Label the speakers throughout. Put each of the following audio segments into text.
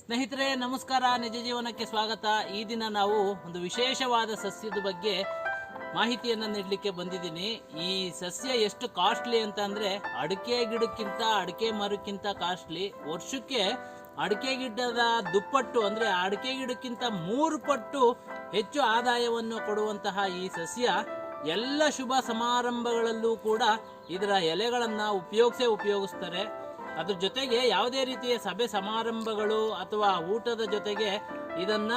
Speaker 1: ಸ್ನೇಹಿತರೆ, ನಮಸ್ಕಾರ. ನಿಜ ಜೀವನಕ್ಕೆ ಸ್ವಾಗತ. ಈ ದಿನ ನಾವು ಒಂದು ವಿಶೇಷವಾದ ಸಸ್ಯದ ಬಗ್ಗೆ ಮಾಹಿತಿಯನ್ನು ನೀಡಲಿಕ್ಕೆ ಬಂದಿದ್ದೀನಿ. ಈ ಸಸ್ಯ ಎಷ್ಟು ಕಾಸ್ಟ್ಲಿ ಅಂತ ಅಂದರೆ ಅಡಿಕೆ ಗಿಡಕ್ಕಿಂತ, ಅಡಿಕೆ ಮರಕ್ಕಿಂತ ಕಾಸ್ಟ್ಲಿ ವರ್ಷಕ್ಕೆ ಅಡಿಕೆ ಗಿಡದ ದುಪ್ಪಟ್ಟು ಅಂದರೆ ಅಡಿಕೆ ಗಿಡಕ್ಕಿಂತ ಮೂರು ಪಟ್ಟು ಹೆಚ್ಚು ಆದಾಯವನ್ನು ಕೊಡುವಂತಹ ಈ ಸಸ್ಯ ಎಲ್ಲ ಶುಭ ಸಮಾರಂಭಗಳಲ್ಲೂ ಕೂಡ ಇದರ ಎಲೆಗಳನ್ನು ಉಪಯೋಗಿಸೇ ಉಪಯೋಗಿಸ್ತಾರೆ. ಅದ್ರ ಜೊತೆಗೆ ಯಾವುದೇ ರೀತಿಯ ಸಭೆ ಸಮಾರಂಭಗಳು ಅಥವಾ ಊಟದ ಜೊತೆಗೆ ಇದನ್ನ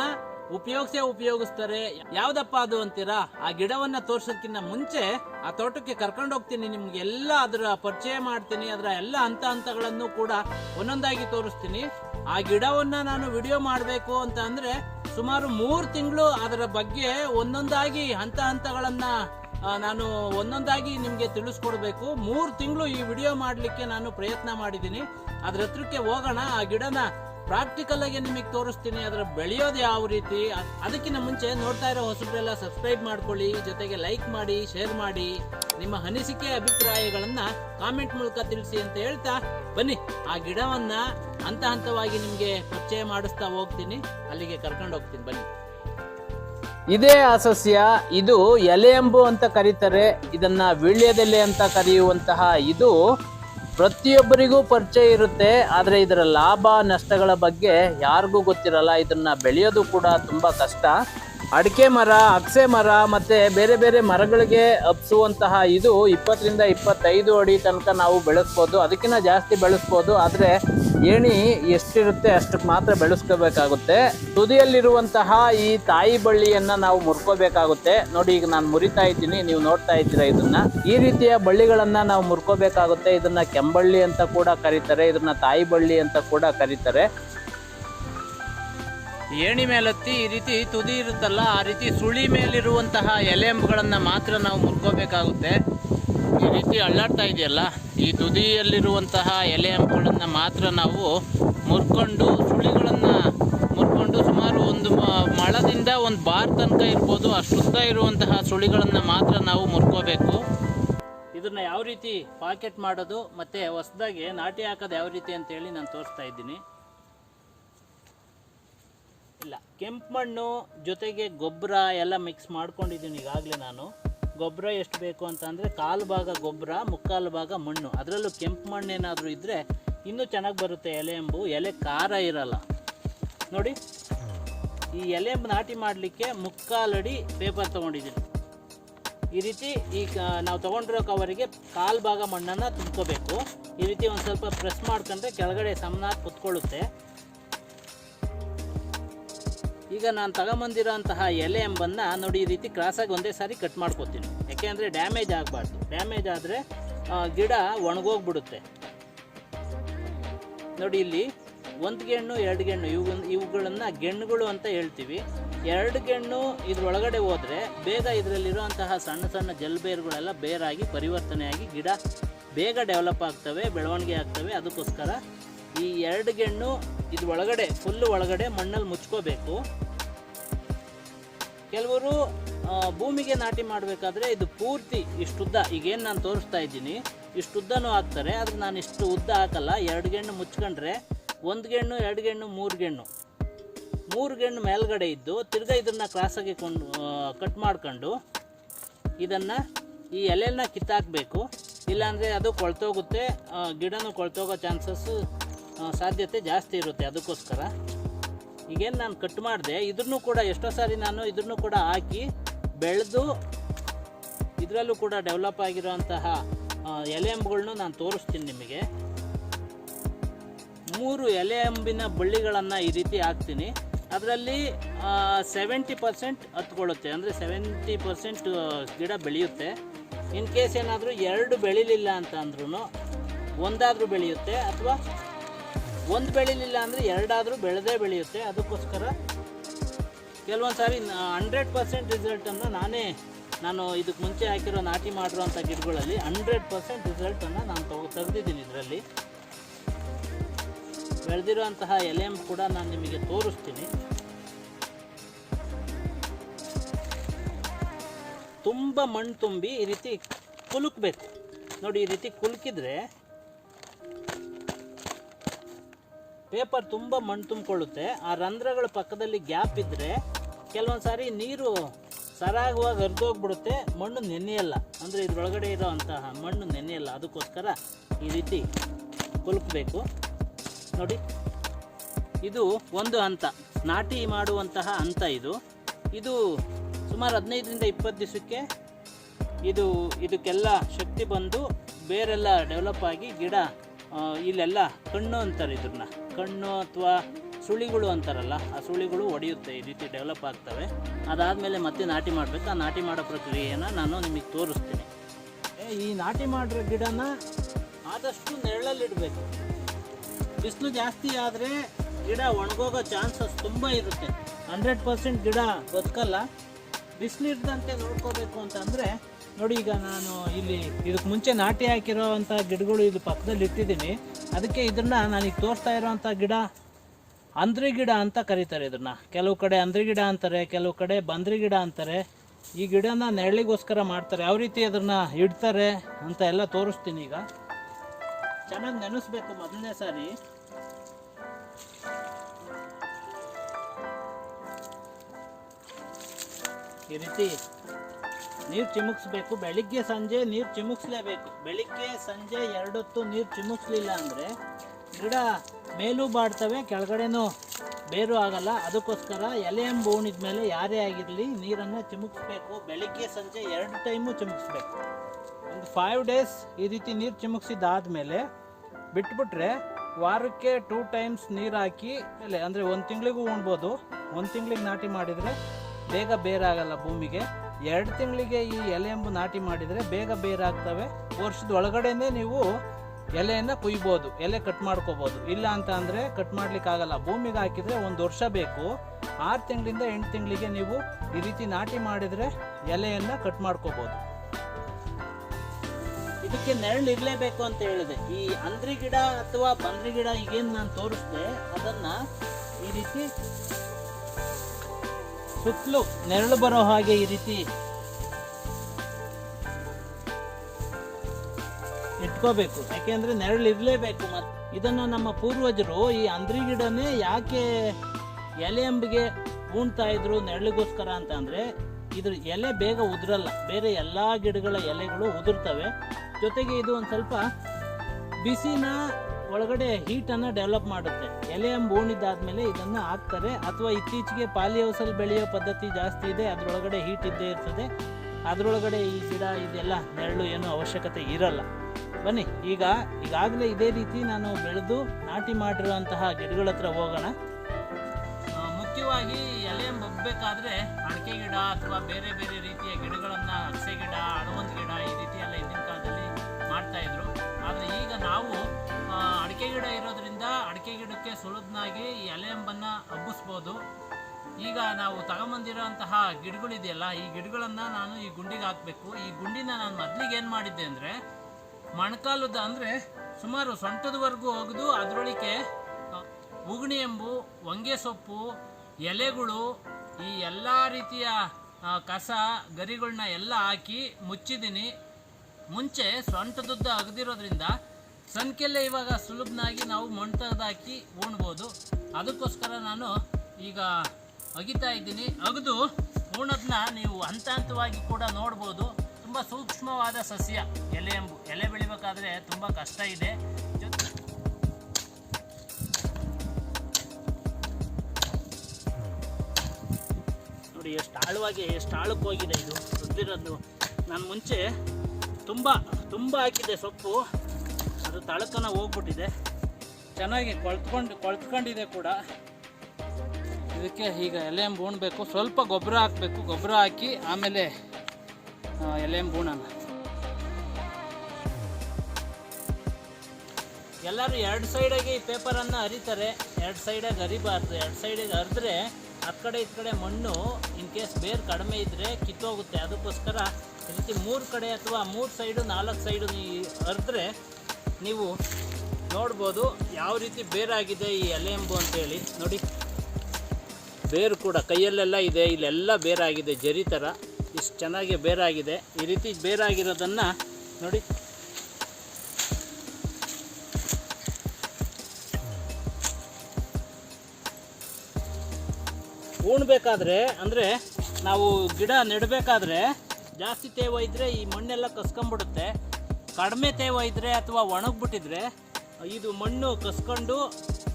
Speaker 1: ಉಪಯೋಗಿಸೇ ಉಪಯೋಗಿಸ್ತಾರೆ. ಯಾವ್ದಪ್ಪ ಅದು ಅಂತೀರಾ? ಆ ಗಿಡವನ್ನ ತೋರ್ಸೋದಕ್ಕಿಂತ ಮುಂಚೆ ಆ ತೋಟಕ್ಕೆ ಕರ್ಕೊಂಡು ಹೋಗ್ತೀನಿ, ನಿಮ್ಗೆ ಎಲ್ಲ ಅದರ ಪರಿಚಯ ಮಾಡ್ತೀನಿ, ಅದರ ಎಲ್ಲ ಹಂತ ಹಂತಗಳನ್ನು ಕೂಡ ಒಂದೊಂದಾಗಿ ತೋರಿಸ್ತೀನಿ. ಆ ಗಿಡವನ್ನ ನಾನು ವಿಡಿಯೋ ಮಾಡಬೇಕು ಅಂತ ಅಂದ್ರೆ ಸುಮಾರು ಮೂರು ತಿಂಗಳು ಅದರ ಬಗ್ಗೆ ಒಂದೊಂದಾಗಿ ಹಂತ ಹಂತಗಳನ್ನ ನಾನು ಒಂದೊಂದಾಗಿ ನಿಮಗೆ ತಿಳಿಸ್ಕೊಡ್ಬೇಕು. ಮೂರು ತಿಂಗಳು ಈ ವಿಡಿಯೋ ಮಾಡಲಿಕ್ಕೆ ನಾನು ಪ್ರಯತ್ನ ಮಾಡಿದ್ದೀನಿ. ಅದ್ರ ಹತ್ರಕ್ಕೆ ಹೋಗೋಣ. ಆ ಗಿಡನ ಪ್ರಾಕ್ಟಿಕಲ್ ಆಗಿ ನಿಮಗೆ ತೋರಿಸ್ತೀನಿ. ಅದರ ಬೆಳೆಯೋದು ಯಾವ ರೀತಿ? ಅದಕ್ಕಿಂತ ಮುಂಚೆ ನೋಡ್ತಾ ಇರೋ ಹೊಸಬ್ರೆಲ್ಲ ಸಬ್ಸ್ಕ್ರೈಬ್ ಮಾಡ್ಕೊಳ್ಳಿ. ಜೊತೆಗೆ ಲೈಕ್ ಮಾಡಿ ಶೇರ್ ಮಾಡಿ. ನಿಮ್ಮ ಅನಿಸಿಕೆ, ಅಭಿಪ್ರಾಯಗಳನ್ನ ಕಾಮೆಂಟ್ ಮೂಲಕ ತಿಳಿಸಿ ಅಂತ ಹೇಳ್ತಾ ಬನ್ನಿ. ಆ ಗಿಡವನ್ನ ಹಂತ ಹಂತವಾಗಿ ನಿಮಗೆ ಪರಿಚಯ ಮಾಡಿಸ್ತಾ ಹೋಗ್ತೀನಿ. ಅಲ್ಲಿಗೆ ಕರ್ಕೊಂಡು ಹೋಗ್ತೀನಿ ಬನ್ನಿ. ಇದೇ ಆ ಸಸ್ಯ ಇದು ಎಲೆಯಂಬು ಅಂತ ಕರೀತಾರೆ. ಇದನ್ನ ವೀಳ್ಯದೆಲೆ ಅಂತ ಕರೆಯುವಂತಹ ಇದು ಪ್ರತಿಯೊಬ್ಬರಿಗೂ ಪರಿಚಯ ಇರುತ್ತೆ. ಆದರೆ ಇದರ ಲಾಭ, ನಷ್ಟಗಳ ಬಗ್ಗೆ ಯಾರಿಗೂ ಗೊತ್ತಿರಲ್ಲ. ಇದನ್ನ ಬೆಳೆಯೋದು ಕೂಡ ತುಂಬ ಕಷ್ಟ. ಅಡಿಕೆ ಮರ, ಅಗಸೆ ಮರ ಮತ್ತೆ ಬೇರೆ ಬೇರೆ ಮರಗಳಿಗೆ ಹಬ್ಸುವಂತಹ ಇದು ಇಪ್ಪತ್ತರಿಂದ ಇಪ್ಪತ್ತೈದು ಅಡಿ ತನಕ ನಾವು ಬೆಳೆಸ್ಬೋದು. ಅದಕ್ಕಿಂತ ಜಾಸ್ತಿ ಬೆಳೆಸ್ಬೋದು. ಆದರೆ ಏಣಿ ಎಷ್ಟಿರುತ್ತೆ ಅಷ್ಟಕ್ಕೆ ಮಾತ್ರ ಬೆಳೆಸ್ಕೋಬೇಕಾಗುತ್ತೆ. ತುದಿಯಲ್ಲಿರುವಂತಹ ಈ ತಾಯಿ ಬಳ್ಳಿಯನ್ನ ನಾವು ಮುರ್ಕೋಬೇಕಾಗುತ್ತೆ. ನೋಡಿ, ಈಗ ನಾನು ಮುರಿತಾ ಇದ್ದೀನಿ, ನೀವು ನೋಡ್ತಾ ಇದ್ದೀರಾ ಇದನ್ನ. ಈ ರೀತಿಯ ಬಳ್ಳಿಗಳನ್ನ ನಾವು ಮುರ್ಕೋಬೇಕಾಗುತ್ತೆ. ಇದನ್ನ ಕೆಂಬಳ್ಳಿ ಅಂತ ಕೂಡ ಕರೀತಾರೆ, ಇದನ್ನ ತಾಯಿ ಬಳ್ಳಿ ಅಂತ ಕೂಡ ಕರೀತಾರೆ. ಏಣಿ ಮೇಲತ್ತಿ ಈ ರೀತಿ ತುದಿ ಇರುತ್ತಲ್ಲ, ಆ ರೀತಿ ಸುಳಿ ಮೇಲಿರುವಂತಹ ಎಲೆಂಬುಗಳನ್ನು ಮಾತ್ರ ನಾವು ಮುರ್ಕೋಬೇಕಾಗುತ್ತೆ. ಈ ರೀತಿ ಅಳ್ಳಾಡ್ತಾ ಇದೆಯಲ್ಲ? ಈ ತುದಿಯಲ್ಲಿರುವಂತಹ ಎಲೆ ಹಂಪುಗಳನ್ನು ಮಾತ್ರ ನಾವು ಮುರ್ಕೊಂಡು ಸುಳಿಗಳನ್ನು ಮುರ್ಕೊಂಡು ಸುಮಾರು ಒಂದು ಮಳದಿಂದ ಒಂದು ಬಾರ್ ತನಕ ಇರ್ಬೋದು ಅಷ್ಟುದ್ದ ಇರುವಂತಹ ಸುಳಿಗಳನ್ನು ಮಾತ್ರ ನಾವು ಮುರ್ಕೋಬೇಕು. ಇದನ್ನು ಯಾವ ರೀತಿ ಪಾಕೆಟ್ ಮಾಡೋದು ಮತ್ತು ಹೊಸದಾಗಿ ನಾಟಿ ಹಾಕೋದು ಯಾವ ರೀತಿ ಅಂತೇಳಿ ನಾನು ತೋರಿಸ್ತಾ ಇದ್ದೀನಿ. ಇಲ್ಲ, ಕೆಂಪು ಮಣ್ಣು ಜೊತೆಗೆ ಗೊಬ್ಬರ ಎಲ್ಲ ಮಿಕ್ಸ್ ಮಾಡ್ಕೊಂಡಿದ್ದೀನಿ ಈಗಾಗಲೇ ನಾನು. ಗೊಬ್ಬರ ಎಷ್ಟು ಬೇಕು ಅಂತ ಅಂದರೆ ಕಾಲು ಭಾಗ ಗೊಬ್ಬರ, ಮುಕ್ಕಾಲು ಭಾಗ ಮಣ್ಣು. ಅದರಲ್ಲೂ ಕೆಂಪು ಮಣ್ಣು ಏನಾದರೂ ಇದ್ದರೆ ಇನ್ನೂ ಚೆನ್ನಾಗಿ ಬರುತ್ತೆ ಎಲೆಂಬು ಎಲೆ ಖಾರ ಇರಲ್ಲ. ನೋಡಿ, ಈ ಎಲೆ ಎಂಬು ನಾಟಿ ಮಾಡಲಿಕ್ಕೆ ಮುಕ್ಕಾಲಡಿ ಪೇಪರ್ ತೊಗೊಂಡಿದ್ದೀನಿ. ಈ ರೀತಿ ಈಗ ನಾವು ತೊಗೊಂಡಿರೋ ಕವರಿಗೆ ಕಾಲು ಭಾಗ ಮಣ್ಣನ್ನು ತುಂಬ್ಕೋಬೇಕು. ಈ ರೀತಿ ಒಂದು ಸ್ವಲ್ಪ ಪ್ರೆಸ್ ಮಾಡ್ಕೊಂಡ್ರೆ ಕೆಳಗಡೆ ಸಮನಾಗಿ ಕುತ್ಕೊಳ್ಳುತ್ತೆ. ಈಗ ನಾನು ತಗೊಂಬಂದಿರೋಂತಹ ಎಲೆ ಎಂಬನ್ನು ನೋಡಿ ಈ ರೀತಿ ಕ್ರಾಸಾಗಿ ಒಂದೇ ಸಾರಿ ಕಟ್ ಮಾಡ್ಕೊತೀನಿ. ಯಾಕೆಂದರೆ ಡ್ಯಾಮೇಜ್ ಆಗಬಾರ್ದು. ಡ್ಯಾಮೇಜ್ ಆದರೆ ಗಿಡ ಒಣಗೋಗ್ಬಿಡುತ್ತೆ. ನೋಡಿ ಇಲ್ಲಿ ಒಂದು ಗೆಣ್ಣು, ಎರಡು ಗೆಣ್ಣು, ಇವು ಇವುಗಳನ್ನು ಗೆಣ್ಣುಗಳು ಅಂತ ಹೇಳ್ತೀವಿ. ಎರಡು ಗೆಣ್ಣು ಇದ್ರೊಳಗಡೆ ಹೋದರೆ ಬೇಗ ಇದರಲ್ಲಿರುವಂತಹ ಸಣ್ಣ ಸಣ್ಣ ಜಲ್ಬೇರುಗಳೆಲ್ಲ ಬೇರಾಗಿ ಪರಿವರ್ತನೆಯಾಗಿ ಗಿಡ ಬೇಗ ಡೆವಲಪ್ ಆಗ್ತವೆ, ಬೆಳವಣಿಗೆ ಆಗ್ತವೆ. ಅದಕ್ಕೋಸ್ಕರ ಈ ಎರಡು ಗೆಣ್ಣು ಇದ್ರ ಒಳಗಡೆ ಫುಲ್ಲು ಒಳಗಡೆ ಮಣ್ಣಲ್ಲಿ ಮುಚ್ಕೋಬೇಕು. ಕೆಲವರು ಭೂಮಿಗೆ ನಾಟಿ ಮಾಡಬೇಕಾದ್ರೆ ಇದು ಪೂರ್ತಿ ಇಷ್ಟುದ್ದ ಈಗೇನು ನಾನು ತೋರಿಸ್ತಾ ಇದ್ದೀನಿ ಇಷ್ಟುದ್ದನೂ ಹಾಕ್ತಾರೆ, ಆದರೆ ನಾನು ಇಷ್ಟು ಉದ್ದ ಹಾಕಲ್ಲ. ಎರಡು ಗೆಣ್ಣು ಮುಚ್ಕೊಂಡ್ರೆ ಒಂದು ಗೆಣ್ಣು, ಎರಡು ಗೆಣ್ಣು, ಮೂರು ಗೆಣ್ಣು. ಮೂರು ಗೆಣ್ಣು ಮೇಲ್ಗಡೆ ಇದ್ದು ತಿರ್ಗಾ ಇದನ್ನು ಕ್ರಾಸಾಗಿ ಕೊಂಡು ಕಟ್ ಮಾಡ್ಕೊಂಡು ಇದನ್ನು ಈ ಎಲೆನ ಕಿತ್ತಾಕಬೇಕು. ಇಲ್ಲಾಂದರೆ ಅದು ಕೊಳ್ತೋಗುತ್ತೆ ಗಿಡನೂ ಕೊಳ್ತೋಗೋ ಚಾನ್ಸಸ್ಸು ಸಾಧ್ಯತೆ ಜಾಸ್ತಿ ಇರುತ್ತೆ ಅದಕ್ಕೋಸ್ಕರ. ಈಗೇನು ನಾನು ಕಟ್ ಮಾಡಿದೆ ಇದನ್ನು ಕೂಡ ಎಷ್ಟೋ ಸಾರಿ ನಾನು ಇದನ್ನು ಕೂಡ ಹಾಕಿ ಬೆಳೆದು ಇದರಲ್ಲೂ ಕೂಡ ಡೆವಲಪ್ ಆಗಿರುವಂತಹ ಆ, ಎಲೆ ಅಂಬುಗಳನ್ನು ನಾನು ತೋರಿಸ್ತೀನಿ ನಿಮಗೆ. ಮೂರು ಎಲೆ ಅಂಬಿನ ಬಳ್ಳಿಗಳನ್ನು ಈ ರೀತಿ ಹಾಕ್ತೀನಿ. ಅದರಲ್ಲಿ ಸೆವೆಂಟಿ ಪರ್ಸೆಂಟ್ ಹತ್ಕೊಳ್ಳುತ್ತೆ. ಅಂದರೆ ಸೆವೆಂಟಿ ಪರ್ಸೆಂಟ್ ಗಿಡ ಬೆಳೆಯುತ್ತೆ. ಇನ್ ಕೇಸ್ ಏನಾದರೂ ಎರಡು ಬೆಳಿಲಿಲ್ಲ ಅಂತ ಅಂದ್ರೂ ಒಂದಾದರೂ ಬೆಳೆಯುತ್ತೆ. ಅಥವಾ ಒಂದು ಬೆಳಿಲಿಲ್ಲ ಅಂದರೆ ಎರಡಾದರೂ ಬೆಳೆದೇ ಬೆಳೆಯುತ್ತೆ. ಅದಕ್ಕೋಸ್ಕರ ಕೆಲವೊಂದು ಸಾರಿ ಹಂಡ್ರೆಡ್ ಪರ್ಸೆಂಟ್ ರಿಸಲ್ಟನ್ನು ನಾನೇ ನಾನು ಇದಕ್ಕೆ ಮುಂಚೆ ಹಾಕಿರೋ ನಾಟಿ ಮಾಡಿರೋಂಥ ಗಿಡಗಳಲ್ಲಿ ಹಂಡ್ರೆಡ್ ಪರ್ಸೆಂಟ್ ರಿಸಲ್ಟನ್ನು ನಾನು ತಗೋ ತೆಗೆದಿದ್ದೀನಿ ಇದರಲ್ಲಿ. ಬೆಳೆದಿರುವಂತಹ ಎಲೆಯನ್ನು ಕೂಡ ನಾನು ನಿಮಗೆ ತೋರಿಸ್ತೀನಿ. ತುಂಬ ಮಣ್ಣು ತುಂಬಿ ಈ ರೀತಿ ಕುಲುಕ್ಬೇಕು. ನೋಡಿ ಈ ರೀತಿ ಕುಲುಕಿದ್ರೆ ಪೇಪರ್ ತುಂಬ ಮಣ್ಣು ತುಂಬಿಕೊಳ್ಳುತ್ತೆ. ಆ ರಂಧ್ರಗಳ ಪಕ್ಕದಲ್ಲಿ ಗ್ಯಾಪ್ ಇದ್ದರೆ ಕೆಲವೊಂದು ಸಾರಿ ನೀರು ಸರಾಗವಾಗಿ ಹರಿದೋಗ್ಬಿಡುತ್ತೆ. ಮಣ್ಣು ನೆನೆಯಲ್ಲ. ಅಂದರೆ ಇದ್ರೊಳಗಡೆ ಇರೋವಂತಹ ಮಣ್ಣು ನೆನೆಯಲ್ಲ. ಅದಕ್ಕೋಸ್ಕರ ಈ ರೀತಿ ಕುಲುಕಬೇಕು. ನೋಡಿ, ಇದು ಒಂದು ಹಂತ. ನಾಟಿ ಮಾಡುವಂತಹ ಹಂತ ಇದು. ಇದು ಸುಮಾರು ಹದಿನೈದರಿಂದ ಇಪ್ಪತ್ತು ದಿವಸಕ್ಕೆ ಇದು ಇದಕ್ಕೆಲ್ಲ ಶಕ್ತಿ ಬಂದು ಬೇರೆಲ್ಲ ಡೆವಲಪ್ ಆಗಿ ಗಿಡ ಇಲ್ಲೆಲ್ಲ ಕಣ್ಣು ಅಂತಾರೆ ಇದನ್ನ ಕಣ್ಣು ಅಥವಾ ಸುಳಿಗಳು ಅಂತಾರಲ್ಲ, ಆ ಸುಳಿಗಳು ಒಡೆಯುತ್ತೆ, ಈ ರೀತಿ ಡೆವಲಪ್ ಆಗ್ತವೆ. ಅದಾದಮೇಲೆ ಮತ್ತೆ ನಾಟಿ ಮಾಡಬೇಕು. ಆ ನಾಟಿ ಮಾಡೋ ಪ್ರಕ್ರಿಯೆಯನ್ನು ನಾನು ನಿಮಗೆ ತೋರಿಸ್ತೀನಿ. ಈ ನಾಟಿ ಮಾಡಿರೋ ಗಿಡನ ಆದಷ್ಟು ನೆರಳಲ್ಲಿಡಬೇಕು. ಬಿಸಿಲು ಜಾಸ್ತಿ ಆದರೆ ಗಿಡ ಒಣಗೋಗೋ ಚಾನ್ಸಸ್ ತುಂಬ ಇರುತ್ತೆ. ಹಂಡ್ರೆಡ್ ಪರ್ಸೆಂಟ್ ಗಿಡ ಬದುಕಲ್ಲ. ಬಿಸಿಲಿರ್ದಂತೆ ನೋಡ್ಕೋಬೇಕು ಅಂತಂದರೆ ನೋಡಿ, ಈಗ ನಾನು ಇಲ್ಲಿ ಇದಕ್ಕೆ ಮುಂಚೆ ನಾಟಿ ಹಾಕಿರೋವಂಥ ಗಿಡಗಳು ಇದು ಪಕ್ಕದಲ್ಲಿ ಇಟ್ಟಿದ್ದೀನಿ. ಅದಕ್ಕೆ ಇದನ್ನು ನಾನೀಗ ತೋರಿಸ್ತಾ ಇರೋವಂಥ ಗಿಡ ಅಂದ್ರಿ ಗಿಡ ಅಂತ ಕರೀತಾರೆ ಇದನ್ನು. ಕೆಲವು ಕಡೆ ಅಂದ್ರಿ ಗಿಡ ಅಂತಾರೆ, ಕೆಲವು ಕಡೆ ಬಂದ್ರಿ ಗಿಡ ಅಂತಾರೆ. ಈ ಗಿಡನ ನೆರಳಿಗೋಸ್ಕರ ಮಾಡ್ತಾರೆ. ಯಾವ ರೀತಿ ಅದನ್ನು ಇಡ್ತಾರೆ ಅಂತ ಎಲ್ಲ ತೋರಿಸ್ತೀನಿ ಈಗ. ಚೆನ್ನಾಗಿ ನೆನೆಸ್ಬೇಕು ಮೊದಲನೇ ಸಾರಿ. ಈ ರೀತಿ ನೀರು ಚಿಮುಕ್ಸ್ಬೇಕು. ಬೆಳಿಗ್ಗೆ ಸಂಜೆ ನೀರು ಚಿಮುಕ್ಸ್ಲೇಬೇಕು. ಬೆಳಿಗ್ಗೆ ಸಂಜೆ ಎರಡೊತ್ತು ನೀರು ಚಿಮುಕ್ಸ್ಲಿಲ್ಲ ಅಂದರೆ ಗಿಡ ಮೇಲೂ ಬಾಡ್ತವೆ, ಕೆಳಗಡೆನೂ ಬೇರು ಆಗಲ್ಲ. ಅದಕ್ಕೋಸ್ಕರ ಎಲೆ ಎಂಬು ಉಣಿದ ಮೇಲೆ ಯಾರೇ ಆಗಿರಲಿ ನೀರನ್ನು ಚಿಮುಕ್ಸ್ಬೇಕು. ಬೆಳಿಗ್ಗೆ ಸಂಜೆ ಎರಡು ಟೈಮು ಚಿಮುಕ್ಸ್ಬೇಕು. ಒಂದು ಫೈವ್ ಡೇಸ್ ಈ ರೀತಿ ನೀರು ಚಿಮುಕ್ಸಿದ್ದಾದಮೇಲೆ ಬಿಟ್ಬಿಟ್ರೆ ವಾರಕ್ಕೆ ಟೂ ಟೈಮ್ಸ್ ನೀರು ಹಾಕಿ ಅಂದರೆ ಒಂದು ತಿಂಗಳಿಗೂ ಉಣ್ಬೋದು ಒಂದು ತಿಂಗಳಿಗೆ ನಾಟಿ ಮಾಡಿದರೆ ಬೇಗ ಬೇರಾಗಲ್ಲ ಭೂಮಿಗೆ. ಎರಡು ತಿಂಗಳಿಗೆ ಈ ಎಲೆಯಂಬು ನಾಟಿ ಮಾಡಿದರೆ ಬೇಗ ಬೇರಾಗ್ತವೆ. ವರ್ಷದ ಒಳಗಡೆನೇ ನೀವು ಎಲೆಯನ್ನು ಕುಯ್ಬೋದು, ಎಲೆ ಕಟ್ ಮಾಡ್ಕೋಬೋದು. ಇಲ್ಲ ಅಂತ ಅಂದರೆ ಕಟ್ ಮಾಡ್ಲಿಕ್ಕೆ ಆಗಲ್ಲ ಭೂಮಿಗೆ ಹಾಕಿದರೆ ಒಂದು ವರ್ಷ ಬೇಕು. ಆರು ತಿಂಗಳಿಂದ ಎಂಟು ತಿಂಗಳಿಗೆ ನೀವು ಈ ರೀತಿ ನಾಟಿ ಮಾಡಿದರೆ ಎಲೆಯನ್ನು ಕಟ್ ಮಾಡ್ಕೋಬೋದು. ಇದಕ್ಕೆ ನೆರಳು ಇರಲೇಬೇಕು ಅಂತ ಹೇಳಿದೆ. ಈ ಅಂದ್ರಿ ಗಿಡ ಅಥವಾ ಬಂದ್ರಿ ಗಿಡ ಈಗೇನು ನಾನು ತೋರಿಸಿದೆ, ಅದನ್ನು ಈ ರೀತಿ ಸುತ್ತಲೂ ನೆರಳು ಬರೋ ಹಾಗೆ ಈ ರೀತಿ ಇಟ್ಕೋಬೇಕು. ಯಾಕೆಂದ್ರೆ ನೆರಳು ಇರಲೇಬೇಕು ಮತ್ತು ಇದನ್ನು ನಮ್ಮ ಪೂರ್ವಜರು ಈ ಅಂದ್ರಿ ಗಿಡನೇ ಯಾಕೆ ಎಲೆಂಬಿಗೆ ಉಣ್ತಾ ಇದ್ರು ನೆರಳಿಗೋಸ್ಕರ ಅಂತ ಅಂದರೆ ಇದ್ರ ಎಲೆ ಬೇಗ ಉದುರಲ್ಲ. ಬೇರೆ ಎಲ್ಲ ಗಿಡಗಳ ಎಲೆಗಳು ಉದುರ್ತವೆ. ಜೊತೆಗೆ ಇದು ಒಂದು ಸ್ವಲ್ಪ ಬಿಸಿನ ಒಳಗಡೆ ಹೀಟನ್ನು ಡೆವಲಪ್ ಮಾಡುತ್ತೆ. ಎಲೆ ಎಂಬು ಉಣಿದಾದ್ಮೇಲೆ ಇದನ್ನು ಹಾಕ್ತಾರೆ. ಅಥವಾ ಇತ್ತೀಚೆಗೆ ಪಾಲಿ ಹೌಸಲ್ಲಿ ಬೆಳೆಯೋ ಪದ್ಧತಿ ಜಾಸ್ತಿ ಇದೆ. ಅದರೊಳಗಡೆ ಹೀಟ್ ಇದ್ದೇ ಇರ್ತದೆ. ಅದರೊಳಗಡೆ ಈ ಗಿಡ, ಇದೆಲ್ಲ ನೆರಳು ಏನೂ ಅವಶ್ಯಕತೆ ಇರಲ್ಲ. ಬನ್ನಿ, ಈಗ, ಈಗಾಗಲೇ ಇದೇ ರೀತಿ ನಾನು ಬೆಳೆದು ನಾಟಿ ಮಾಡಿರುವಂತಹ ಗಿಡಗಳ ಹತ್ರ ಹೋಗೋಣ. ಮುಖ್ಯವಾಗಿ ಎಲೆ ಬಗ್ಬೇಕಾದ್ರೆ ಅಡಿಕೆ ಗಿಡ ಅಥವಾ ಬೇರೆ ಬೇರೆ ರೀತಿಯ ಗಿಡಗಳನ್ನು, ಅಗಸೆ ಗಿಡ ಅಣವಂತ ಗಿಡ ಈ ರೀತಿ ಎಲ್ಲ ಹಿಂದಿನ ಕಾಲದಲ್ಲಿ ಮಾಡ್ತಾ ಇದ್ರು. ಆದರೆ ಈಗ ನಾವು ಗಿಡ ಇರೋದ್ರಿಂದ ಅಡಿಕೆ ಗಿಡಕ್ಕೆ ಸುಲಭನಾಗಿ ಈ ಎಲೆ ಎಂಬನ್ನು ಹಬ್ಬಿಸ್ಬೋದು. ಈಗ ನಾವು ತಗೊಂಬಂದಿರೋಂತಹ ಗಿಡಗಳಿದೆಯಲ್ಲ, ಈ ಗಿಡಗಳನ್ನು ನಾನು ಈ ಗುಂಡಿಗೆ ಹಾಕಬೇಕು. ಈ ಗುಂಡಿನ ನಾನು ಮೊದಲಿಗೆ ಏನು ಮಾಡಿದ್ದೆ ಅಂದರೆ, ಮಣಕಾಲದ ಅಂದರೆ ಸುಮಾರು ಸೊಂಟದವರೆಗೂ ಒಗೆದು ಅದರೊಳಗೆ ಉಗುಣಿ ಎಂಬು, ಹೊಂಗೆ ಸೊಪ್ಪು, ಎಲೆಗಳು, ಈ ಎಲ್ಲ ರೀತಿಯ ಕಸ ಗರಿಗಳನ್ನ ಎಲ್ಲ ಹಾಕಿ ಮುಚ್ಚಿದ್ದೀನಿ. ಮುಂಚೆ ಸೊಂಟದುದ್ದ ಅಗದಿರೋದ್ರಿಂದ ಸಂಖ್ಯೆಲ್ಲೇ ಇವಾಗ ಸುಲಭನಾಗಿ ನಾವು ಮಣ್ಣು ತೆಗೆದಾಕಿ ಉಣ್ಬೋದು ಅದಕ್ಕೋಸ್ಕರ ನಾನು ಈಗ ಅಗಿತಾ ಇದ್ದೀನಿ. ಅಗದು ಉಣೋದನ್ನ ನೀವು ಹಂತ ಹಂತವಾಗಿ ಕೂಡ ನೋಡ್ಬೋದು. ತುಂಬ ಸೂಕ್ಷ್ಮವಾದ ಸಸ್ಯ, ಎಲೆ ಎಂಬು. ಎಲೆ ಬೆಳಿಬೇಕಾದ್ರೆ ತುಂಬ ಕಷ್ಟ ಇದೆ. ನೋಡಿ, ಎಷ್ಟು ಆಳವಾಗಿ, ಎಷ್ಟು ಆಳಕ್ಕೆ ಹೋಗಿದೆ ಇದು ಸುದ್ದಿರೋದು ನಾನು ಮುಂಚೆ ತುಂಬ ತುಂಬ ಹಾಕಿದೆ ಸೊಪ್ಪು. ಅದು ತಳಕನ ಹೋಗ್ಬಿಟ್ಟಿದೆ. ಚೆನ್ನಾಗಿ ಕೊಳ್ತ್ಕೊಂಡು, ಕೊಳ್ತ್ಕೊಂಡಿದೆ ಕೂಡ. ಇದಕ್ಕೆ ಈಗ ಎಲೆ ಉಣ್ಬೇಕು ಸ್ವಲ್ಪ ಗೊಬ್ಬರ ಹಾಕಬೇಕು. ಗೊಬ್ಬರ ಹಾಕಿ ಆಮೇಲೆ ಎಲೆ ಬೂಣನ ಎಲ್ಲರೂ ಎರಡು ಸೈಡಾಗಿ ಈ ಪೇಪರನ್ನು ಹರಿತಾರೆ. ಎರಡು ಸೈಡಾಗಿ ಹರಿಬಾರ್ದು. ಎರಡು ಸೈಡಿಗೆ ಹರಿದ್ರೆ ಆ ಕಡೆ ಈ ಕಡೆ ಮಣ್ಣು ಇನ್ ಕೇಸ್ ಬೇರು ಕಡಿಮೆ ಇದ್ದರೆ ಕಿತ್ತೋಗುತ್ತೆ. ಅದಕ್ಕೋಸ್ಕರ ಈ ರೀತಿ ಮೂರು ಕಡೆ ಅಥವಾ ಮೂರು ಸೈಡು ನಾಲ್ಕು ಸೈಡು ಹರಿದ್ರೆ ನೀವು ನೋಡ್ಬೋದು ಯಾವ ರೀತಿ ಬೇರಾಗಿದೆ ಈ ಎಲೆಂಬು ಅಂತೇಳಿ ನೋಡಿ, ಬೇರು ಕೂಡ ಕೈಯಲ್ಲೆಲ್ಲ ಇದೆ, ಇಲ್ಲೆಲ್ಲ ಬೇರಾಗಿದೆ, ಜರಿ ಥರ ಇಷ್ಟು ಚೆನ್ನಾಗಿ ಬೇರಾಗಿದೆ. ಈ ರೀತಿ ಬೇರಾಗಿರೋದನ್ನು ನೋಡಿ. ಉಣ್ಬೇಕಾದ್ರೆ ಅಂದರೆ ನಾವು ಗಿಡ ನೆಡಬೇಕಾದ್ರೆ ಜಾಸ್ತಿ ತೇವ ಇದ್ದರೆ ಈ ಮಣ್ಣೆಲ್ಲ ಕಸ್ಕೊಂಬಿಡುತ್ತೆ. ಕಡಿಮೆ ತೇವ ಇದ್ದರೆ ಅಥವಾ ಒಣಗಿಬಿಟ್ಟಿದ್ರೆ, ಇದು ಮಣ್ಣು ಕಸ್ಕೊಂಡು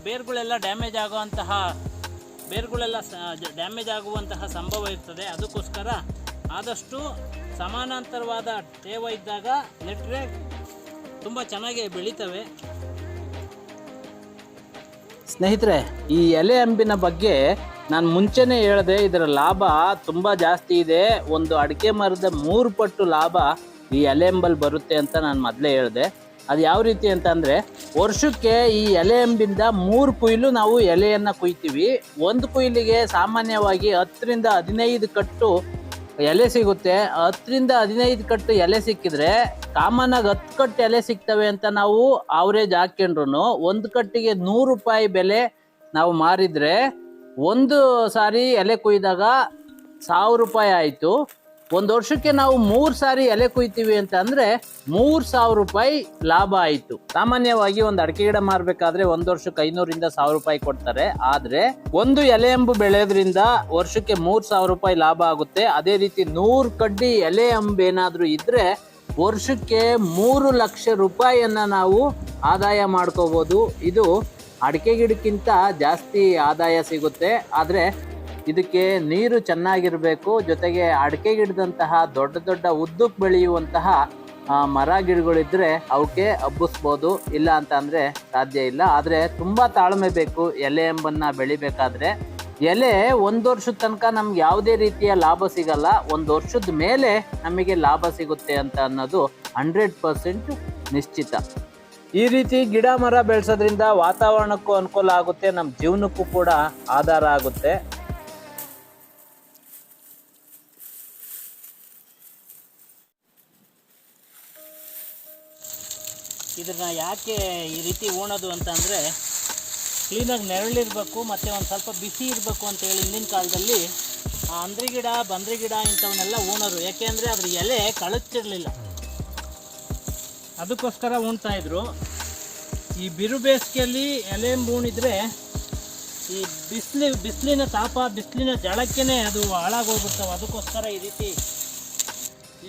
Speaker 1: ಬೇರುಗಳೆಲ್ಲ ಡ್ಯಾಮೇಜ್ ಆಗುವಂತಹ, ಬೇರುಗಳೆಲ್ಲ ಡ್ಯಾಮೇಜ್ ಆಗುವಂತಹ ಸಂಭವ ಇರ್ತದೆ. ಅದಕ್ಕೋಸ್ಕರ ಆದಷ್ಟು ಸಮಾನಾಂತರವಾದ ತೇವ ಇದ್ದಾಗ ನೆಟ್ಟರೆ ತುಂಬ ಚೆನ್ನಾಗಿ ಬೆಳೀತವೆ. ಸ್ನೇಹಿತರೆ, ಈ ಎಲೆ ಅಂಬಿನ ಬಗ್ಗೆ ನಾನು ಮುಂಚೆನೇ ಹೇಳಿದೆ, ಇದರ ಲಾಭ ತುಂಬ ಜಾಸ್ತಿ ಇದೆ. ಒಂದು ಅಡಿಕೆ ಮರದ ಮೂರು ಪಟ್ಟು ಲಾಭ ಈ ಎಲೆ ಎಂಬಲ್ ಬರುತ್ತೆ ಅಂತ ನಾನು ಮೊದಲೇ ಹೇಳಿದೆ. ಅದು ಯಾವ ರೀತಿ ಅಂತಂದರೆ ವರ್ಷಕ್ಕೆ ಈ ಎಲೆ ಎಂಬಿಂದ ಮೂರು ಕುಯ್ಲು ನಾವು ಎಲೆಯನ್ನು ಕುಯ್ತೀವಿ. ಒಂದು ಕುಯ್ಲಿಗೆ ಸಾಮಾನ್ಯವಾಗಿ ಹತ್ತರಿಂದ ಹದಿನೈದು ಕಟ್ಟು ಎಲೆ ಸಿಗುತ್ತೆ. ಹತ್ತರಿಂದ ಹದಿನೈದು ಕಟ್ಟು ಎಲೆ ಸಿಕ್ಕಿದ್ರೆ ಕಾಮನ್ ಆಗಿ ಹತ್ತು ಕಟ್ಟು ಎಲೆ ಸಿಗ್ತವೆ ಅಂತ ನಾವು ಅವರೇಜ್ ಹಾಕ್ಕೊಂಡ್ರು ಒಂದು ಕಟ್ಟಿಗೆ ನೂರು ರೂಪಾಯಿ ಬೆಲೆ ನಾವು ಮಾರಿದರೆ ಒಂದು ಸಾರಿ ಎಲೆ ಕುಯ್ದಾಗ ಸಾವಿರ ರೂಪಾಯಿ ಆಯಿತು. ಒಂದು ವರ್ಷಕ್ಕೆ ನಾವು ಮೂರು ಸಾರಿ ಎಲೆ ಕುಯ್ತೀವಿ ಅಂತ ಅಂದರೆ ಮೂರು ಸಾವಿರ ರೂಪಾಯಿ ಲಾಭ ಆಯಿತು. ಸಾಮಾನ್ಯವಾಗಿ ಒಂದು ಅಡಿಕೆ ಗಿಡ ಮಾರಬೇಕಾದ್ರೆ ಒಂದು ವರ್ಷಕ್ಕೆ ಐನೂರಿಂದ ಸಾವಿರ ರೂಪಾಯಿ ಕೊಡ್ತಾರೆ. ಆದರೆ ಒಂದು ಎಲೆ ಅಂಬು ಬೆಳೆಯೋದ್ರಿಂದ ವರ್ಷಕ್ಕೆ ಮೂರು ಸಾವಿರ ರೂಪಾಯಿ ಲಾಭ ಆಗುತ್ತೆ. ಅದೇ ರೀತಿ ನೂರು ಕಡ್ಡಿ ಎಲೆ ಅಂಬು ಏನಾದರೂ ಇದ್ದರೆ ವರ್ಷಕ್ಕೆ ಮೂರು ಲಕ್ಷ ರೂಪಾಯಿಯನ್ನು ನಾವು ಆದಾಯ ಮಾಡ್ಕೋಬೋದು. ಇದು ಅಡಿಕೆ ಗಿಡಕ್ಕಿಂತ ಜಾಸ್ತಿ ಆದಾಯ ಸಿಗುತ್ತೆ. ಆದರೆ ಇದಕ್ಕೆ ನೀರು ಚೆನ್ನಾಗಿರಬೇಕು, ಜೊತೆಗೆ ಅಡಿಕೆ ಗಿಡದಂತಹ ದೊಡ್ಡ ದೊಡ್ಡ ಉದ್ದಕ್ಕೆ ಬೆಳೆಯುವಂತಹ ಮರ ಗಿಡಗಳಿದ್ರೆ ಅವಕ್ಕೆ ಹಬ್ಬಿಸ್ಬೋದು. ಇಲ್ಲ ಅಂತ ಅಂದರೆ ಸಾಧ್ಯ ಇಲ್ಲ. ಆದರೆ ತುಂಬ ತಾಳ್ಮೆ ಬೇಕು, ಎಲೆ ಎಂಬನ್ನು ಬೆಳಿಬೇಕಾದ್ರೆ. ಎಲೆ ಒಂದು ವರ್ಷದ ತನಕ ನಮ್ಗೆ ಯಾವುದೇ ರೀತಿಯ ಲಾಭ ಸಿಗಲ್ಲ. ಒಂದು ವರ್ಷದ ಮೇಲೆ ನಮಗೆ ಲಾಭ ಸಿಗುತ್ತೆ ಅಂತ ಅನ್ನೋದು ಹಂಡ್ರೆಡ್ ಪರ್ಸೆಂಟ್ ನಿಶ್ಚಿತ. ಈ ರೀತಿ ಗಿಡ ಮರ ಬೆಳೆಸೋದ್ರಿಂದ ವಾತಾವರಣಕ್ಕೂ ಅನುಕೂಲ ಆಗುತ್ತೆ ನಮ್ಮ ಜೀವನಕ್ಕೂ ಕೂಡ ಆಧಾರ ಆಗುತ್ತೆ. ಇದನ್ನ ಯಾಕೆ ಈ ರೀತಿ ಓಣೋದು ಅಂತ ಅಂದರೆ ಕ್ಲೀನಾಗಿ ನೆರಳಿರಬೇಕು, ಮತ್ತು ಒಂದು ಸ್ವಲ್ಪ ಬಿಸಿ ಇರಬೇಕು ಅಂತೇಳಿ ಹಿಂದಿನ ಕಾಲದಲ್ಲಿ ಆ ಅಂದ್ರಿ ಗಿಡ, ಬಂದ್ರಿ ಗಿಡ ಇಂಥವನ್ನೆಲ್ಲ ಓಣರು ಯಾಕೆ ಅಂದರೆ ಅದ್ರ ಎಲೆ ಕಳಚಿರಲಿಲ್ಲ ಅದಕ್ಕೋಸ್ಕರ ಉಣ್ತಾಯಿದ್ರು ಈ ಬಿರು ಬೇಸಿಗೆಯಲ್ಲಿ ಎಲೆ ಮೂಣಿದ್ರೆ ಈ ಬಿಸಿಲು, ಬಿಸಿಲಿನ ತಾಪ, ಬಿಸಿಲಿನ ಜಳಕ್ಕೇ ಅದು ಹಾಳಾಗೋಗ್ಬಿಡ್ತಾವೆ ಅದಕ್ಕೋಸ್ಕರ ಈ ರೀತಿ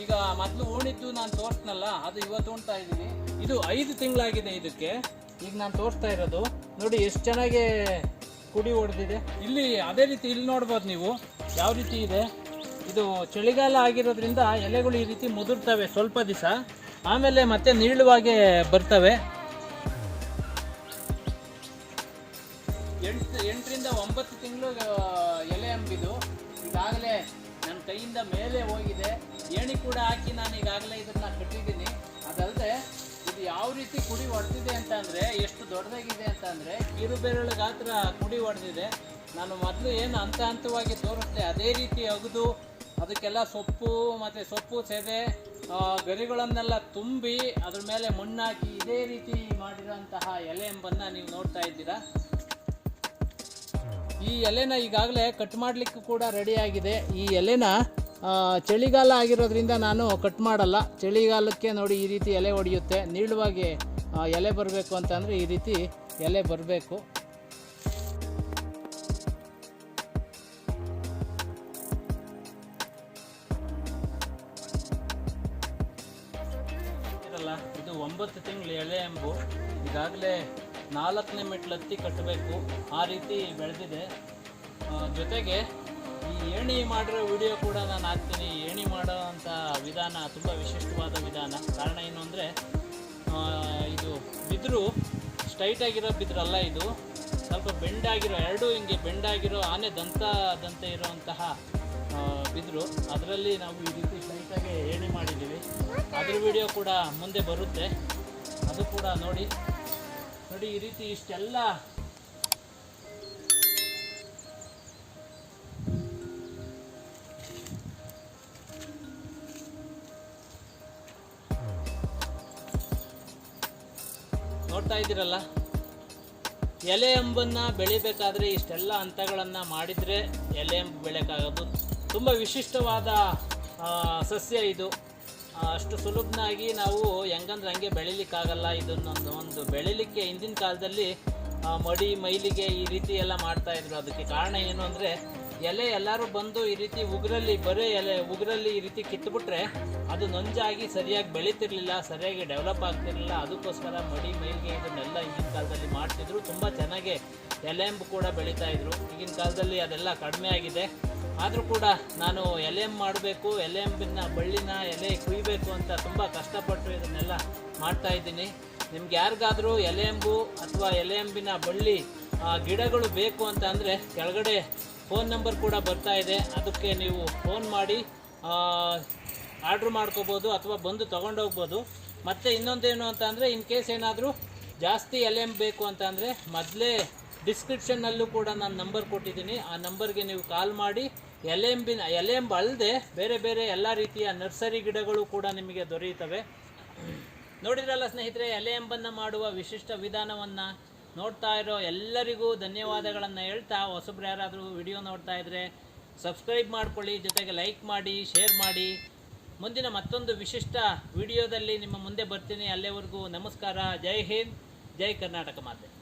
Speaker 1: ಈಗ ಮೊದಲು ಓಣಿದ್ದು ನಾನು ತೋರಿಸ್ನಲ್ಲ, ಅದು ಇವತ್ತು ಉಣ್ತಾ ಇದ್ದೀನಿ. ಇದು ಐದು ತಿಂಗಳಾಗಿದೆ ಇದಕ್ಕೆ. ಈಗ ನಾನು ತೋರಿಸ್ತಾ ಇರೋದು. ನೋಡಿ, ಎಷ್ಟು ಚೆನ್ನಾಗಿ ಕುಡಿ ಹೊಡೆದಿದೆ. ಇಲ್ಲಿ ಅದೇ ರೀತಿ ಇಲ್ಲಿ ನೋಡ್ಬೋದು ನೀವು. ಯಾವ ರೀತಿ ಇದೆ? ಇದು ಚಳಿಗಾಲ ಆಗಿರೋದ್ರಿಂದ ಎಲೆಗಳು ಈ ರೀತಿ ಮುದುರ್ತವೆ ಸ್ವಲ್ಪ ದಿವಸ. ಆಮೇಲೆ ಮತ್ತೆ ನೀಳುವಾಗೆ ಬರ್ತವೆ. ಎಂಟು, ಎಂಟರಿಂದ ಒಂಬತ್ತು ತಿಂಗಳು ಕೈಯಿಂದ ಮೇಲೆ ಹೋಗಿದೆ. ಏಣಿ ಕೂಡ ಹಾಕಿ ನಾನು ಈಗಾಗಲೇ ಇದನ್ನ ಕಟ್ಟಿದ್ದೀನಿ. ಅದಲ್ಲದೆ ಇದು ಯಾವ ರೀತಿ ಕುಡಿ ಹೊಡೆದಿದೆ ಅಂತ ಅಂದರೆ ಎಷ್ಟು ದೊಡ್ಡದಾಗಿದೆ ಅಂತ ಅಂದರೆ ಕಿರು ಬೆರಳು ಗಾತ್ರ ಕುಡಿ ಹೊಡೆದಿದೆ ನಾನು ಮೊದಲು ಏನು ಹಂತ ಹಂತವಾಗಿ ತೋರಿಸ್ದೆ, ಅದೇ ರೀತಿ ಅಗದು, ಅದಕ್ಕೆಲ್ಲ ಸೊಪ್ಪು, ಮತ್ತು ಸೊಪ್ಪು ಸೆದೆ ಗರಿಗಳನ್ನೆಲ್ಲ ತುಂಬಿ ಅದ್ರ ಮೇಲೆ ಮಣ್ಣಾಕಿ ಇದೇ ರೀತಿ ಮಾಡಿರೋಂತಹ ಎಲೆ ಎಂಬನ್ನು ನೀವು ನೋಡ್ತಾ ಇದ್ದೀರಾ. ಈ ಎಲೆನ ಈಗಾಗಲೇ ಕಟ್ ಮಾಡಲಿಕ್ಕೂ ಕೂಡ ರೆಡಿ ಆಗಿದೆ. ಈ ಎಲೆನ ಚಳಿಗಾಲ ಆಗಿರೋದ್ರಿಂದ ನಾನು ಕಟ್ ಮಾಡಲ್ಲ. ಚಳಿಗಾಲಕ್ಕೆ ನೋಡಿ ಈ ರೀತಿ ಎಲೆ ಹೊಡೆಯುತ್ತೆ ನೀಳುವಾಗಿ ಎಲೆ ಬರಬೇಕು ಅಂತಂದರೆ ಈ ರೀತಿ ಎಲೆ ಬರಬೇಕು. ಇದು ಒಂಬತ್ತು ತಿಂಗಳು ಎಲೆ ಎಂಬು. ಈಗಾಗಲೇ ನಾಲ್ಕನೇ ಮೆಟ್ಲತ್ತಿ ಕಟ್ಟಬೇಕು. ಆ ರೀತಿ ಬೆಳೆದಿದೆ. ಜೊತೆಗೆ ಈ ಏಣಿ ಮಾಡಿರೋ ವಿಡಿಯೋ ಕೂಡ ನಾನು ಹಾಕ್ತೀನಿ. ಏಣಿ ಮಾಡೋವಂಥ ವಿಧಾನ, ತುಂಬ ವಿಶಿಷ್ಟವಾದ ವಿಧಾನ. ಕಾರಣ ಏನು ಅಂದರೆ ಇದು ಬಿದ್ರು ಸ್ಟ್ರೈಟ್ ಆಗಿರೋ ಬಿದ್ರಲ್ಲ ಇದು. ಸ್ವಲ್ಪ ಬೆಂಡಾಗಿರೋ, ಎರಡೂ ಹಿಂಗೆ ಬೆಂಡಾಗಿರೋ, ಆನೆ ದಂತ, ದಂತೆ ಇರುವಂತಹ ಬಿದ್ರು ಅದರಲ್ಲಿ ನಾವು ಈ ರೀತಿ ಸ್ಟ್ರೈಟಾಗಿ ಏಣಿ ಮಾಡಿದ್ದೀವಿ. ಅದ್ರ ವಿಡಿಯೋ ಕೂಡ ಮುಂದೆ ಬರುತ್ತೆ. ಅದು ಕೂಡ ನೋಡಿ. ನೋಡಿ ಈ ರೀತಿ ಇಷ್ಟೆಲ್ಲ. ನೋಡ್ತಾ ಇದ್ದೀರಲ್ಲ? ಎಲೆ ಎಂಬನ್ನ ಬೆಳಿಬೇಕಾದ್ರೆ ಇಷ್ಟೆಲ್ಲ ಹಂತಗಳನ್ನ ಮಾಡಿದ್ರೆ ಎಲೆ ಎಂಬು ಬೆಳೆಯೋಕ್ಕಾಗೋದು ತುಂಬಾ ವಿಶಿಷ್ಟವಾದ ಸಸ್ಯ ಇದು. ಅಷ್ಟು ಸುಲಭನಾಗಿ ನಾವು ಹೆಂಗಂದ್ರೆ ಹಂಗೆ ಬೆಳಿಲಿಕ್ಕಾಗಲ್ಲ. ಇದನ್ನೊಂದು ಒಂದು ಬೆಳಿಲಿಕ್ಕೆ ಹಿಂದಿನ ಕಾಲದಲ್ಲಿ ಮಡಿ, ಮೈಲಿಗೆ ಈ ರೀತಿ ಎಲ್ಲ ಮಾಡ್ತಾ ಇದ್ರು. ಅದಕ್ಕೆ ಕಾರಣ ಏನು ಅಂದರೆ, ಎಲೆ ಎಲ್ಲರೂ ಬಂದು ಈ ರೀತಿ ಉಗುರಲ್ಲಿ, ಬರೀ ಎಲೆ ಉಗುರಲ್ಲಿ ಈ ರೀತಿ ಕಿತ್ತುಬಿಟ್ರೆ ಅದು ನೊಂಜಾಗಿ ಸರಿಯಾಗಿ ಬೆಳೀತಿರ್ಲಿಲ್ಲ, ಸರಿಯಾಗಿ ಡೆವಲಪ್ ಆಗ್ತಿರಲಿಲ್ಲ. ಅದಕ್ಕೋಸ್ಕರ ಮಡಿ, ಮೈಲಿಗೆ ಇದನ್ನೆಲ್ಲ ಈಗಿನ ಕಾಲದಲ್ಲಿ ಮಾಡ್ತಿದ್ರು. ತುಂಬ ಚೆನ್ನಾಗಿ ಎಲೆಂಬು ಕೂಡ ಬೆಳೀತಾ ಇದ್ರು. ಈಗಿನ ಕಾಲದಲ್ಲಿ ಅದೆಲ್ಲ ಕಡಿಮೆ ಆಗಿದೆ. ಆದರೂ ಕೂಡ ನಾನು ಎಲೆಂಬು ಮಾಡಬೇಕು, ಎಲೆಂಬಿನ ಬಳ್ಳಿನ ಎಲೆ ಕುಯ್ಬೇಕು ಅಂತ ತುಂಬ ಕಷ್ಟಪಟ್ಟು ಇದನ್ನೆಲ್ಲ ಮಾಡ್ತಾ ಇದ್ದೀನಿ. ನಿಮ್ಗೆ ಯಾರಿಗಾದರೂ ಎಲೆಂಬು ಅಥವಾ ಎಲೆಂಬಿನ ಬಳ್ಳಿ ಗಿಡಗಳು ಬೇಕು ಅಂತ ಅಂದರೆ ಕೆಳಗಡೆ ಫೋನ್ ನಂಬರ್ ಕೂಡ ಬರ್ತಾ ಇದೆ. ಅದಕ್ಕೆ ನೀವು ಫೋನ್ ಮಾಡಿ ಆರ್ಡ್ರ್ ಮಾಡ್ಕೋಬೋದು ಅಥವಾ ಬಂದು ತೊಗೊಂಡೋಗ್ಬೋದು ಮತ್ತು ಇನ್ನೊಂದೇನು ಅಂತ ಅಂದರೆ ಇನ್ ಕೇಸ್ ಏನಾದರೂ ಜಾಸ್ತಿ ಎಲೆಂಬ್ ಬೇಕು ಅಂತ ಅಂದರೆ ಮೊದಲೇ ಡಿಸ್ಕ್ರಿಪ್ಷನ್ನಲ್ಲೂ ಕೂಡ ನಾನು ನಂಬರ್ ಕೊಟ್ಟಿದ್ದೀನಿ. ಆ ನಂಬರ್ಗೆ ನೀವು ಕಾಲ್ ಮಾಡಿ ಎಲೆಂಬಿನ ಎಲೆಂಬು ಅಲ್ಲದೆ ಬೇರೆ ಬೇರೆ ಎಲ್ಲ ರೀತಿಯ ನರ್ಸರಿ ಗಿಡಗಳು ಕೂಡ ನಿಮಗೆ ದೊರೆಯುತ್ತವೆ. ನೋಡಿದ್ರಲ್ಲ ಸ್ನೇಹಿತರೆ ಎಲೆ ಎಂಬನ್ನು ಮಾಡುವ ವಿಶಿಷ್ಟ ವಿಧಾನವನ್ನು ನೋಡ್ತಾ ಇರೋ ಎಲ್ಲರಿಗೂ ಧನ್ಯವಾದಗಳನ್ನು ಹೇಳ್ತಾ ಹೊಸಬ್ರು ಯಾರಾದರೂ ವಿಡಿಯೋ ನೋಡ್ತಾ ಇದ್ದರೆ ಸಬ್ಸ್ಕ್ರೈಬ್ ಮಾಡ್ಕೊಳ್ಳಿ, ಜೊತೆಗೆ ಲೈಕ್ ಮಾಡಿ, ಶೇರ್ ಮಾಡಿ. ಮುಂದಿನ ಮತ್ತೊಂದು ವಿಶಿಷ್ಟ ವಿಡಿಯೋದಲ್ಲಿ ನಿಮ್ಮ ಮುಂದೆ ಬರ್ತೀನಿ. ಅಲ್ಲಿವರೆಗೂ ನಮಸ್ಕಾರ. ಜೈ ಹಿಂದ್, ಜೈ ಕರ್ನಾಟಕ ಮಾತೆ.